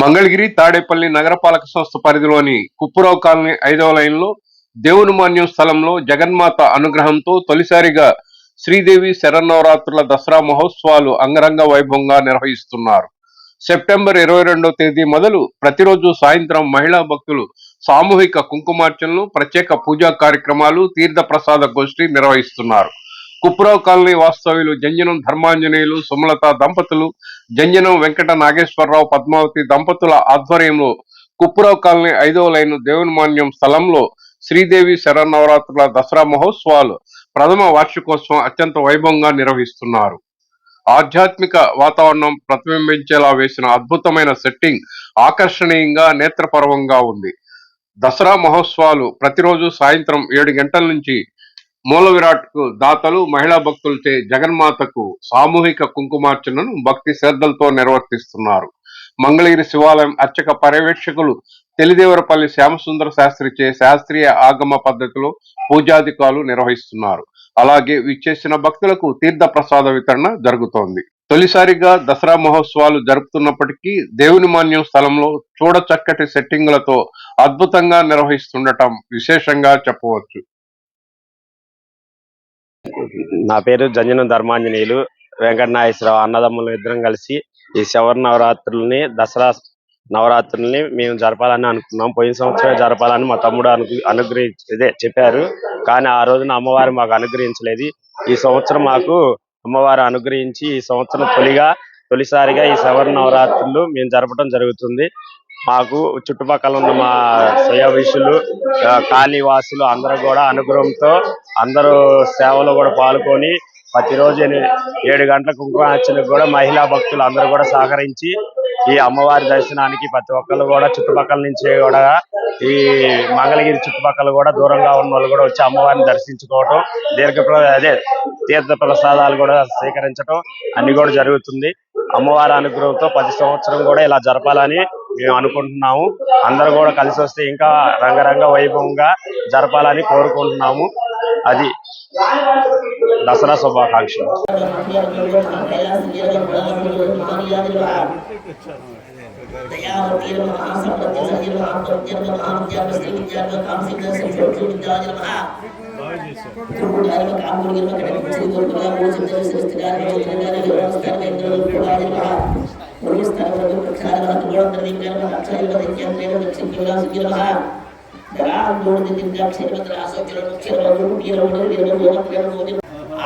మంగళగిరి తాడేపల్లి నగరపాలక సంస్థ పరిధిలోని కుప్పురావు కాలనీ ఐదవ లైన్లో దేవుని మాన్యం స్థలంలో జగన్మాత అనుగ్రహంతో తొలిసారిగా శ్రీదేవి శరన్నవరాత్రుల దసరా మహోత్సవాలు అంగరంగ వైభవంగా నిర్వహిస్తున్నారు. సెప్టెంబర్ ఇరవై రెండవ తేదీ మొదలు ప్రతిరోజు సాయంత్రం మహిళా భక్తులు సామూహిక కుంకుమార్చనలు ప్రత్యేక పూజా కార్యక్రమాలు తీర్థ ప్రసాద గోష్ఠి నిర్వహిస్తున్నారు. కుప్రో కాలనీ వాస్తవ్యులు జంజనం ధర్మాంజనేయులు సుమలత దంపతులు జంజనం వెంకట నాగేశ్వరరావు పద్మావతి దంపతుల ఆధ్వర్యంలో కుప్రో కాలనీ ఐదవ లైన్ దేవుని మాన్యం స్థలంలో శ్రీదేవి శరన్నవరాత్రుల దసరా మహోత్సవాలు ప్రథమ వార్షికోత్సవం అత్యంత వైభవంగా నిర్వహిస్తున్నారు. ఆధ్యాత్మిక వాతావరణం ప్రతిబింబించేలా వేసిన అద్భుతమైన సెట్టింగ్ ఆకర్షణీయంగా నేత్రపర్వంగా ఉంది. దసరా మహోత్సవాలు ప్రతిరోజు సాయంత్రం ఏడు గంటల నుంచి మూల విరాట్కు దాతలు మహిళా భక్తులచే జగన్మాతకు సామూహిక కుంకుమార్చనను భక్తి శ్రద్ధలతో నిర్వర్తిస్తున్నారు. మంగళగిరి శివాలయం అర్చక పర్యవేక్షకులు తెలిదేవరపల్లి శ్యామసుందర శాస్త్రిచే శాస్త్రీయ ఆగమ పద్ధతిలో పూజాధికారులు నిర్వహిస్తున్నారు. అలాగే విచ్చేసిన భక్తులకు తీర్థ ప్రసాద వితరణ జరుగుతోంది. తొలిసారిగా దసరా మహోత్సవాలు జరుపుతున్నప్పటికీ దేవుని మాన్యం స్థలంలో చూడచక్కటి సెట్టింగులతో అద్భుతంగా నిర్వహిస్తుండటం విశేషంగా చెప్పవచ్చు. నా పేరు జంజనం ధర్మాంజనేయులు. వెంకట నాగేశ్వరరావు అన్నదమ్ములు ఇద్దరం కలిసి ఈ శవర నవరాత్రుల్ని దసరా నవరాత్రుల్ని మేము జరపాలని అనుకున్నాం. పోయిన సంవత్సరం జరపాలని మా తమ్ముడు అను అనుగ్రహించి చెప్పారు. కానీ ఆ రోజున అమ్మవారు మాకు అనుగ్రహించలేదు. ఈ సంవత్సరం మాకు అమ్మవారు అనుగ్రహించి ఈ సంవత్సరం తొలిగా తొలిసారిగా ఈ శవర్ణ నవరాత్రులు మేము జరపడం జరుగుతుంది. మాకు చుట్టుపక్కల ఉన్న మా శ్రేయవిషులు కాలనీవాసులు అందరూ కూడా అనుగ్రహంతో అందరూ సేవలో కూడా పాల్గొని ప్రతిరోజు ఏడు గంటల కుంకుమార్చనకు కూడా మహిళా భక్తులు అందరూ కూడా సహకరించి ఈ అమ్మవారి దర్శనానికి ప్రతి ఒక్కరు కూడా చుట్టుపక్కల నుంచి కూడా ఈ మంగళగిరి చుట్టుపక్కల కూడా దూరంగా ఉన్న వాళ్ళు కూడా వచ్చి అమ్మవారిని దర్శించుకోవటం దీర్ఘ ప్ర- అదే తీర్థ ప్రసాదాలు కూడా స్వీకరించడం అన్ని కూడా జరుగుతుంది. అమ్మవారి అనుగ్రహంతో ప్రతి సంవత్సరం కూడా ఇలా జరపాలని మేము అనుకుంటున్నాము. అందరూ కూడా కలిసి వస్తే ఇంకా రంగరంగ వైభవంగా జరపాలని కోరుకుంటున్నాము. అది దసరా శుభాకాంక్షలు.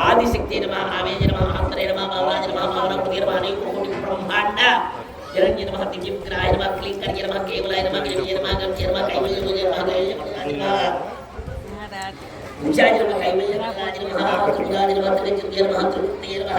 ఆదిశక్తి నమ ఆవేజ నమ అంతరే నమ బాలాజ నమ మానవ నమ కోటి బ్రహ్మాండ. హిరణ్య నమ దివ్యగ్రాయ నమ క్లింకర్య నమ కేవలాయ నమ గజయ నమ గజయ నమ కైవల్య నమ గజయ నమ ఉచాయ నమ. కైవల్య నమ గాజ నమ త్రిపురాజ నమ త్రిజయ నమ త్రిముక్తియ నమ.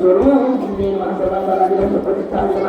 స్వరూపిణే నమ సర్వాంగాయ నమ ప్రతిష్టాయ నమ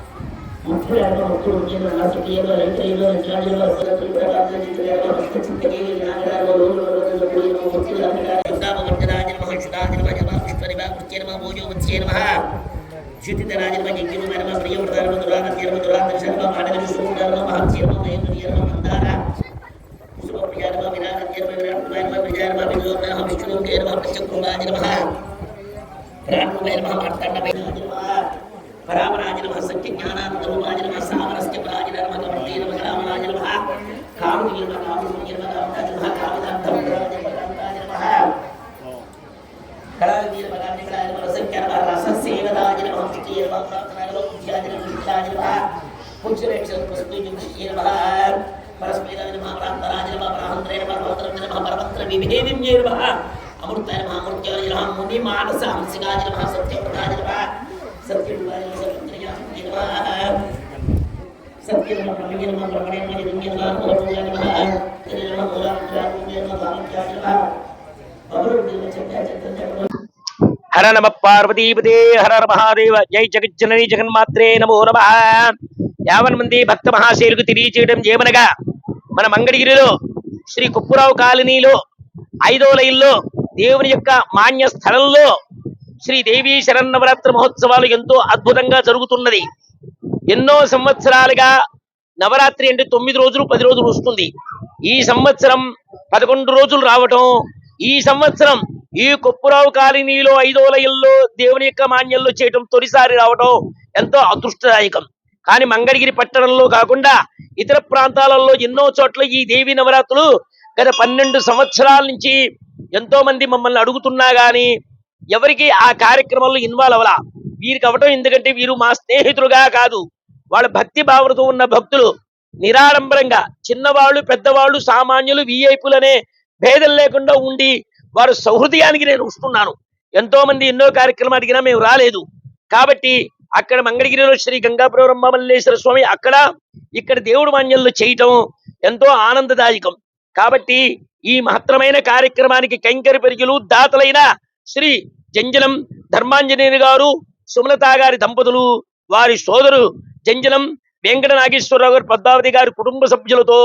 యజ్ఞం నమ ప్రియ దురాగత్య దురాంతర శర్మ మానవ సుందర మహత్య మందార శుభప్రియ నమ విరాగత్య విరాట్ నమ విజయ నమ విల్లోకాయ నమః విష్ణులోకాయ నమః పంచకృంగాయ నమః ప్రాణువే నమః మార్తాండవే నమః పరామరాజ నమః సత్యజ్ఞానానందరూపాయ నమః సామరస్య పరాజ నమః కమర్తే నమః నమః కాముని నమః కాముని సత్య కామరాజ నమః సామరస్య రాజ నమః కళావీర పదార్థ కళాయ నమః సంఖ్యాన రససేవదాయ నమః విష్ణుయ నమః ప్రార్థనాయ నమః పూజ్యాయ అమృతాయ ముని మానస హంసికాయ నమః సత్యప్రదాయ నమః సత్యప్రదాయ నమః సత్యప్రదాయ నమః సత్య నమః బ్రహ్మణ్య నమః బ్రహ్మణ్య నమః దివ్య నమః మూలమూలాయ నమః దివ్య నమః హర నమ పార్వతీపదే హర హర మహాదేవ జై జగజ్జనని జగన్మాత్రే నమో నమ యావన్ మంది భక్త మహాశైలకు తెలియచేయడం ఏమనగా మన మంగళగిరిలో శ్రీ కుప్పురావు కాలనీలో ఐదో లైన్లో దేవుని యొక్క మాన్య స్థలంలో శ్రీ దేవీ శరన్నవరాత్రి మహోత్సవాలు ఎంతో అద్భుతంగా జరుగుతున్నది. ఎన్నో సంవత్సరాలుగా నవరాత్రి అంటే తొమ్మిది రోజులు పది రోజులు వస్తుంది. ఈ సంవత్సరం పదకొండు రోజులు రావటం ఈ సంవత్సరం ఈ కొప్పురావు కాలనీలో ఐదో లయంలో దేవుని యొక్క మాన్యంలో చేయటం తొలిసారి రావటం ఎంతో అదృష్టదాయకం. కానీ మంగళగిరి పట్టణంలో కాకుండా ఇతర ప్రాంతాలలో ఎన్నో చోట్ల ఈ దేవి నవరాత్రులు గత పన్నెండు సంవత్సరాల నుంచి ఎంతో మంది మమ్మల్ని అడుగుతున్నా గాని ఎవరికి ఆ కార్యక్రమంలో ఇన్వాల్వ్ అవ్వాల. వీరికి అవటం ఎందుకంటే వీరు మా స్నేహితులుగా కాదు. వాళ్ళ భక్తి భావనతో ఉన్న భక్తులు. నిరాడంబరంగా చిన్నవాళ్ళు పెద్దవాళ్ళు సామాన్యులు వీఐపులనే భేదం లేకుండా ఉండి వారు సౌహృదయానికి నేను వస్తున్నాను. ఎంతో మంది ఎన్నో కార్యక్రమాలు అడిగినా మేము రాలేదు. కాబట్టి అక్కడ మంగళగిరిలో శ్రీ గంగాపురం మల్లేశ్వర స్వామి అక్కడ ఇక్కడ దేవుడు మాన్యంలో చేయటం ఎంతో ఆనందదాయకం. కాబట్టి ఈ మహత్తరమైన కార్యక్రమానికి కైంకరి పెరిగిలు దాతలైన శ్రీ జంజనం ధర్మాంజనేయులు గారు సుమలత గారి దంపతులు వారి సోదరు జంజలం వెంకట నాగేశ్వరరావు గారు పద్మావతి గారి కుటుంబ సభ్యులతో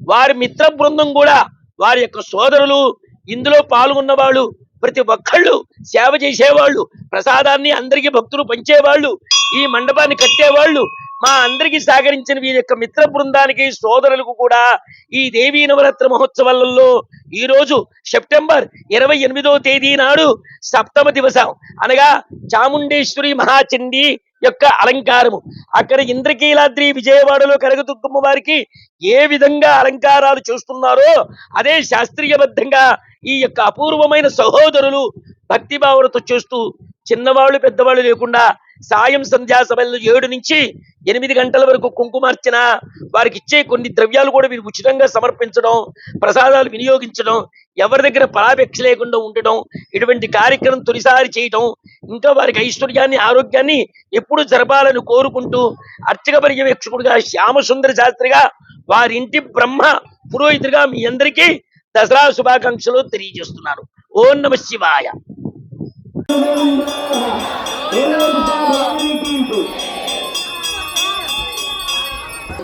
వారి మిత్ర బృందం కూడా వారి యొక్క సోదరులు ఇందులో పాల్గొన్న వాళ్ళు ప్రతి ఒక్కళ్ళు సేవ చేసేవాళ్ళు ప్రసాదాన్ని అందరికీ భక్తులు పంచేవాళ్ళు ఈ మండపాన్ని కట్టేవాళ్ళు మా అందరికీ సహకరించిన వీరి యొక్క మిత్ర బృందానికి సోదరులకు కూడా ఈ దేవీ నవరాత్రి మహోత్సవాలలో ఈ రోజు సెప్టెంబర్ ఇరవై ఎనిమిదో తేదీ నాడు సప్తమ దివసం. అనగా చాముండేశ్వరి మహాచండి యొక్క అలంకారము. అక్కడ ఇంద్రకీలాద్రి విజయవాడలో కరగదుర్గమ్మ వారికి ఏ విధంగా అలంకారాలు చేస్తున్నారో అదే శాస్త్రీయబద్ధంగా ఈ యొక్క అపూర్వమైన సహోదరులు భక్తి భావనతో చేస్తూ చిన్నవాళ్ళు పెద్దవాళ్ళు లేకుండా సాయం సంధ్యా సమయంలో ఏడు నుంచి ఎనిమిది గంటల వరకు కుంకుమార్చన వారికి ఇచ్చే కొన్ని ద్రవ్యాలు కూడా వీరు ఉచితంగా సమర్పించడం ప్రసాదాలు వినియోగించడం ఎవరి దగ్గర పరాపేక్ష లేకుండా ఉండటం ఇటువంటి కార్యక్రమం తొలిసారి చేయటం ఇంకా వారికి ఐశ్వర్యాన్ని ఆరోగ్యాన్ని ఎప్పుడు జరపాలని కోరుకుంటూ అర్చక పర్యవేక్షకుడుగా శ్యామసుందర శాస్త్రిగా వారి ఇంటి బ్రహ్మ పురోహితుడిగా మీ అందరికీ దసరా శుభాకాంక్షలు తెలియజేస్తున్నాను ఓం నమ శివాయ.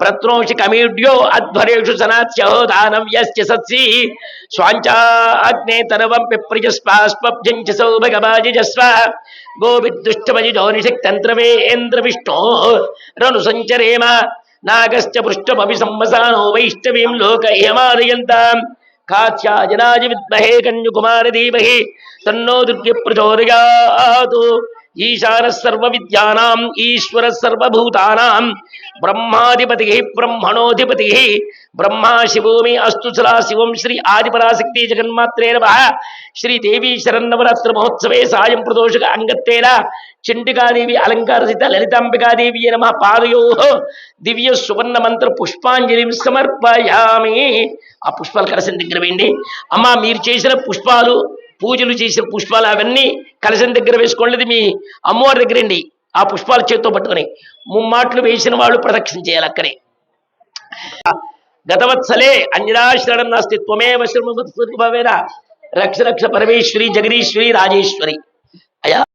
ప్రత్నోషి కమీడ్యో అధ్వరేషు సనాత్యహో దానం యస్య సత్సి స్వాంచాగ్నే తనవం పిప్రియస్వాస్వభ్యం చ సౌభగవాజిజస్వ గోవిద్దుష్టమజి జోనిషక్ నిషక్తంత్రవేంద్ర విష్ణో రను సంచరేమ. నాగశ్చ పృష్ఠమభి సంవసానో వైష్ణవీం లోక ఏమాదయంతాం. కాచ్యాజనాజి విద్మహే కన్యుకుమార ధీమహి తన్నో దుర్గ ప్రచోదయాతు ఈశాన సర్వ విద్యానాం ఈశ్వర సర్వభూతానాం బ్రహ్మాధిపతి బ్రహ్మణోధిపతి. బ్రహ్మా శివోమి అస్తు సదా శివం శ్రీ ఆదిపరాశక్తి జగన్మాత్రే నమ. శ్రీదేవి శరన్నవరాత్రి మహోత్సవే సాయం ప్రదోషక అంగత్తేన. చండికాదేవి అలంకారసిత లలితాంబికాదేవి నమ. పాదయో. దివ్య సువర్ణ మంత్ర పుష్పాంజలిం సమర్పయామి. ఆ పుష్పాలు కలసం దగ్గర వేయండి. అమ్మ మీరు చేసిన పుష్పాలు పూజలు చేసిన పుష్పాలు అవన్నీ కలసం దగ్గర వేసుకోండి మీ అమ్మవారి దగ్గరండి ఆ పుష్పాలు చేత్తో పట్టుకుని ముమ్మాట్లు వేసిన వాళ్ళు ప్రదక్షిణ చేయాలి అక్కడే. గతవత్సలే అంజనాశరణం నాస్తి త్వమే శృణు రక్ష రక్ష పరమేశ్వరి జగదీశ్వరి రాజేశ్వరి. అయా